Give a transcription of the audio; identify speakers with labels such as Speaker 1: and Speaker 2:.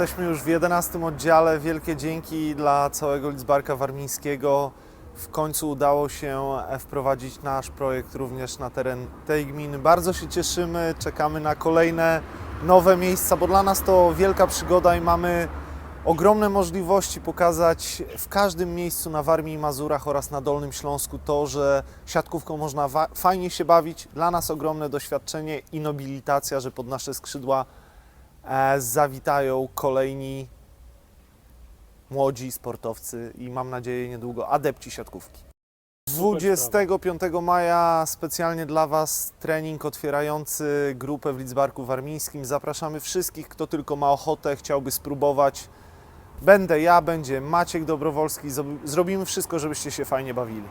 Speaker 1: Jesteśmy już w 11 oddziale. Wielkie dzięki dla całego Lidzbarka Warmińskiego. W końcu udało się e, wprowadzić nasz projekt również na teren tej gminy. Bardzo się cieszymy, czekamy na kolejne nowe miejsca, bo dla nas to wielka przygoda i mamy ogromne możliwości pokazać w każdym miejscu na Warmii i Mazurach oraz na Dolnym Śląsku to, że siatkówką można fajnie się bawić. Dla nas ogromne doświadczenie i nobilitacja, że pod nasze skrzydła zawitają kolejni młodzi sportowcy i mam nadzieję niedługo adepci siatkówki. 25 maja specjalnie dla Was trening otwierający grupę w Lidzbarku Warmińskim. Zapraszamy wszystkich, kto tylko ma ochotę, chciałby spróbować. Będę ja, będzie Maciek Dobrowolski. Zrobimy wszystko, żebyście się fajnie bawili.